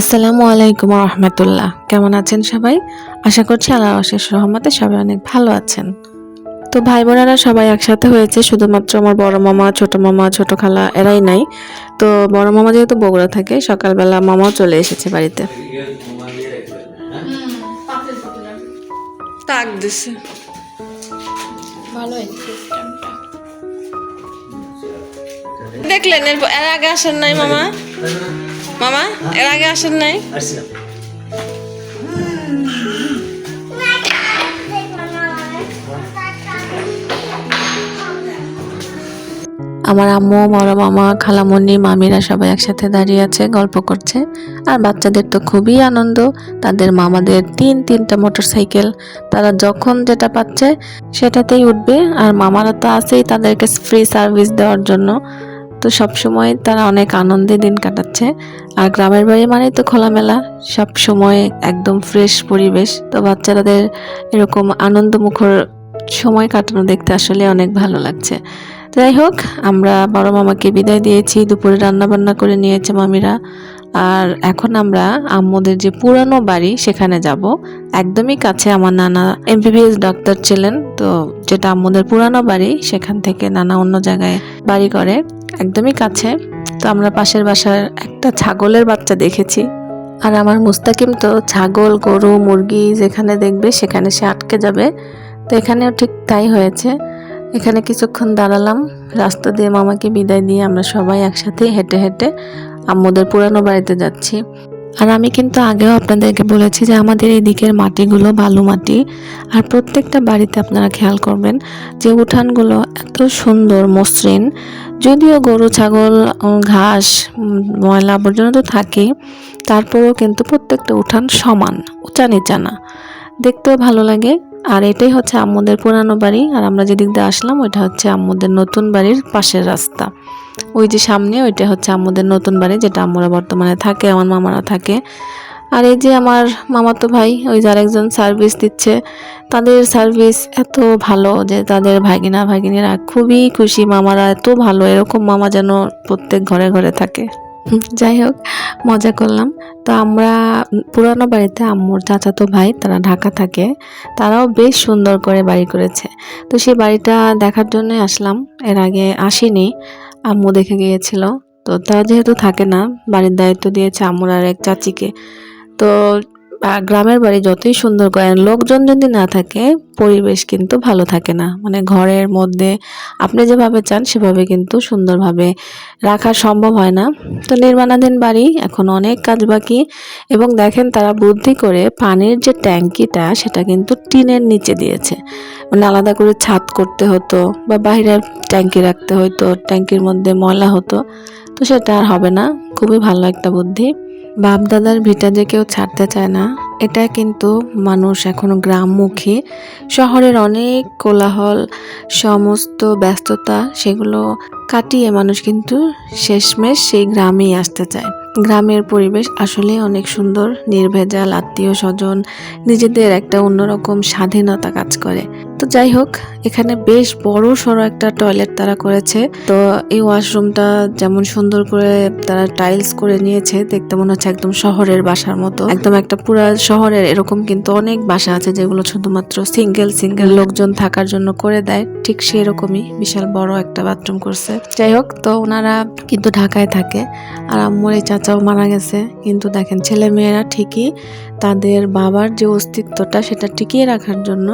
আসসালামু আলাইকুম রহমতুল্লাহ কেমন আছেন সবাই? আশা করছি আল্লাহ অশেষ রহমতে সবাই অনেক ভালো আছেন। তো ভাই বোনেরা সবাই একসাথে হয়েছে শুধুমাত্র আমার বড় মামা ছোট মামা ছোট খালা এরাই নাই। তো বড় মামা যেহেতু বগুড়া থাকে সকালবেলা মামাও চলে এসেছে বাড়িতে। তাক দিছে। ভালো দেখলেন এর এর আগে আসেন নাই মামা? মামা এর আগে আসেন নাই? আমার আম্মু বড় মামা খালামণি মামিরা সবাই একসাথে দাঁড়িয়ে আছে গল্প করছে। আর বাচ্চাদের তো খুবই আনন্দ। তাদের মামাদের তিন তিনটা মোটর সাইকেল তারা যখন যেটা পাচ্ছে সেটাতেই উঠবে। আর মামারা তো আছেই তাদেরকে ফ্রি সার্ভিস দেওয়ার জন্য। তো সব সময় তারা অনেক আনন্দে দিন কাটাচ্ছে। আর গ্রামের বাড়ি মানে তো খোলামেলা, সব সময় একদম ফ্রেশ পরিবেশ। তো বাচ্চারাদের এরকম আনন্দমুখর সময় কাটানো দেখতে আসলে অনেক ভালো লাগছে। যাই হোক, আমরা বড় মামাকে বিদায় দিয়েছি, দুপুরে রান্না বান্না করে নিয়েছে মামিরা। আর এখন আমরা আম্মুদের যে পুরানো বাড়ি, সেখানে যাব। একদমই কাছে আমার নানা এমবিবিএস ডাক্তার ছিলেন, তো যেটা আম্মুদের পুরানো বাড়ি, সেখান থেকে নানা অন্য জায়গায় বাড়ি করে। একদমই কাছে। তো আমরা পাশের বাসার একটা ছাগলের বাচ্চা দেখেছি। আর আমার মুস্তাকিম তো ছাগল, গরু, মুরগি যেখানে দেখবে, সেখানে সে আটকে যাবে। তো এখানেও ঠিক তাই হয়েছে। এখানে কিছুক্ষণ দাঁড়ালাম। রাস্তা দিয়ে মামাকে বিদায় দিয়ে আমরা সবাই একসাথে হেঁটে হেঁটে আম্মুদের পুরানো বাড়িতে যাচ্ছি। আর আমি কিন্তু আগেও আপনাদেরকে বলেছি যে আমাদের এই দিকের মাটিগুলো বালু মাটি। আর প্রত্যেকটা বাড়িতে আপনারা খেয়াল করবেন যে উঠানগুলো এত সুন্দর, মসৃণ। যদিও গরু, ছাগল ঘাস ময়লা আবর্জনা তো থাকেই, তারপরেও কিন্তু প্রত্যেকটা উঠান সমান, উঁচা নিচা না। দেখতেও ভালো লাগে। আর এটাই হচ্ছে আম্মুদের পুরানো বাড়ি, আর আমরা যেদিক দিয়ে আসলাম, ওইটা হচ্ছে আম্মুদের নতুন বাড়ির পাশের রাস্তা। ওই যে সামনে, ওইটা হচ্ছে আম্মুদের নতুন বাড়ি, যেটা আম্মুরা বর্তমানে থাকে, আমার মামারা থাকে। আর এই যে আমার মামাতো ভাই, ওই যে আরেকজন সার্ভিস দিচ্ছে, তাদের সার্ভিস এত ভালো যে তাদের ভাগিনা, ভাগিনীরা খুবই খুশি, মামারা এত ভালো, এরকম মামা যেন প্রত্যেক ঘরে ঘরে থাকে। যাই হোক, মজা করলাম। তো আমরা পুরানো বাড়িতে আম্মুর চাচাতো ভাই, তারা ঢাকা থাকে, তারাও বেশ সুন্দর করে বাড়ি করেছে। তো সেই বাড়িটা দেখার জন্য আসলাম। এর আগে আসিনি, আম্মু দেখে গিয়েছিল। তো তারা যেহেতু থাকে না, বাড়ির দায়িত্ব দিয়েছে আম্মুর আর এক চাচিকে। তো গ্রামের বাড়ি যতই সুন্দর করেন, লোকজন যদি না থাকে, পরিবেশ কিন্তু ভালো থাকে না। মানে ঘরের মধ্যে আপনি যেভাবে চান, সেভাবে কিন্তু সুন্দরভাবে রাখা সম্ভব হয় না। তো নির্মাণাধীন বাড়ি, এখন অনেক কাজ বাকি এবং দেখেন তারা বুদ্ধি করে পানির যে ট্যাঙ্কিটা, সেটা কিন্তু টিনের নিচে দিয়েছে। মানে আলাদা করে ছাদ করতে হতো বা বাইরের ট্যাঙ্কি রাখতে হতো ট্যাঙ্কির মধ্যে ময়লা হতো। তো সেটা আর হবে না। খুবই ভালো একটা বুদ্ধি। বাপ দাদার ভিটা যে কেউ ছাড়তে চায় না, এটা কিন্তু মানুষ এখনও গ্রামমুখী। শহরের অনেক কোলাহল, সমস্ত ব্যস্ততা, সেগুলো কাটিয়ে মানুষ কিন্তু শেষমেশ সেই গ্রামেই আসতে চায়। গ্রামের পরিবেশ আসলে অনেক সুন্দর, নির্ভেজাল, আত্মীয় স্বজন, নিজেদের একটা অন্যরকম স্বাধীনতা কাজ করে। তো যাই হোক, এখানে বেশ বড় সড়ো একটা টয়লেট তারা করেছে। তো এই ওয়াশরুমটা যেমন সুন্দর করে তারা টাইলস করে নিয়েছে, দেখতে মনে হচ্ছে একদম শহরের বাসার মতো। একদম একটা পুরা শহরের এরকম কিন্তু অনেক বাসা আছে যেগুলো শুধুমাত্র সিঙ্গেল সিঙ্গেল লোকজন থাকার জন্য করে দেয়। ঠিক সেরকমই বিশাল বড় একটা বাথরুম করছে। যাই হোক, তো ওনারা কিন্তু ঢাকায় থাকে। আর আম্মুর এই চাচাও মারা গেছে। কিন্তু দেখেন ছেলে মেয়েরা ঠিকই তাদের বাবার যে অস্তিত্বটা সেটা টিকিয়ে রাখার জন্য,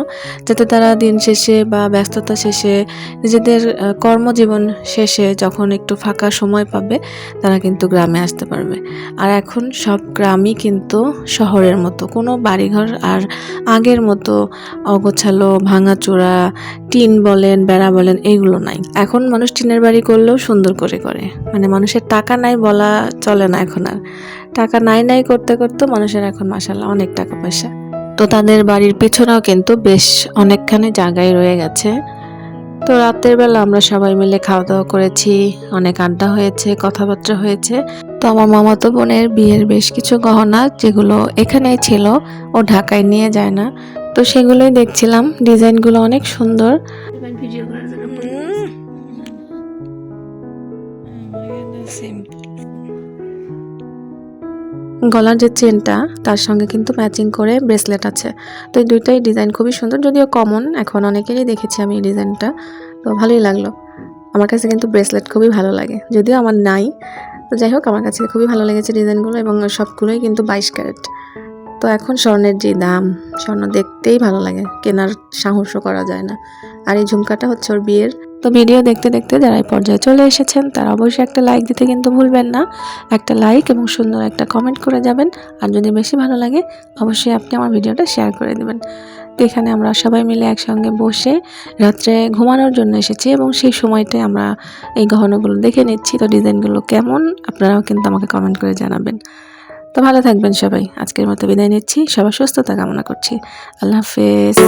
যাতে তারা দিন শেষে বা ব্যস্ততা শেষে নিজেদের কর্মজীবন শেষে যখন একটু ফাঁকা সময় পাবে, তারা কিন্তু গ্রামে আসতে পারবে। আর এখন সব গ্রামই কিন্তু শহরের মতো। কোনো বাড়িঘর আর আগের মতো অগোছালো, ভাঙাচোরা, টিন বলেন, বেড়া বলেন এইগুলো নাই। এখন মানুষ টিনের বাড়ি করলেও সুন্দর করে করে। মানে মানুষের টাকা নাই বলা চলে না এখন আর। টাকা নাই নাই করতে করতে মানুষের এখন মাসাল্লাহ অনেক টাকা পয়সা। তো তাদের বাড়ির পিছনেও কিন্তু বেশ অনেকখানি জায়গায় রয়ে গেছে। তো রাতের বেলা আমরা সবাই মিলে খাওয়া দাওয়া করেছি অনেক আড্ডা হয়েছে কথাবার্তা হয়েছে। তো আমার মামাতো বোনের বিয়ের বেশ কিছু গহনা যেগুলো এখানেই ছিল ও ঢাকায় নিয়ে যায় না। তো সেগুলোই দেখছিলাম ডিজাইনগুলো অনেক সুন্দর। ভিডিও করার জন্য গলার যে চেনটা, তার সঙ্গে কিন্তু ম্যাচিং করে ব্রেসলেট আছে। তো এই দুইটাই ডিজাইন খুবই সুন্দর, যদিও কমন এখন অনেকেরই দেখেছি আমি এই ডিজাইনটা তো ভালোই লাগল। আমার কাছে কিন্তু ব্রেসলেট খুবই ভালো লাগে, যদিও আমার নাই। তো যাই হোক, আমার কাছে খুবই ভালো লেগেছে ডিজাইনগুলো এবং সবগুলোই কিন্তু বাইশ ক্যারেট তো এখন স্বর্ণের যে দাম, স্বর্ণ দেখতেই ভালো লাগে, কেনার সাহসও করা যায় না। আর এই ঝুমকাটা হচ্ছে ওর বিয়ের। তো ভিডিও দেখতে দেখতে যারা এই পর্যায়ে চলে এসেছেন, তারা অবশ্যই একটা লাইক দিতে কিন্তু ভুলবেন না। একটা লাইক এবং সুন্দর একটা কমেন্ট করে যাবেন। আর যদি বেশি ভালো লাগে, অবশ্যই আপনি আমার ভিডিওটা শেয়ার করে দেবেন। তো এখানে আমরা সবাই মিলে একসঙ্গে বসে রাত্রে ঘুমানোর জন্য এসেছি এবং সেই সময়টায় আমরা এই গহনাগুলো দেখে নিচ্ছি। তো ডিজাইনগুলো কেমন, আপনারাও কিন্তু আমাকে কমেন্ট করে জানাবেন। তো ভালো থাকবেন সবাই। আজকের মতো বিদায় নিচ্ছি। সবার সুস্থতা কামনা করছি। আল্লাহ হাফেজ।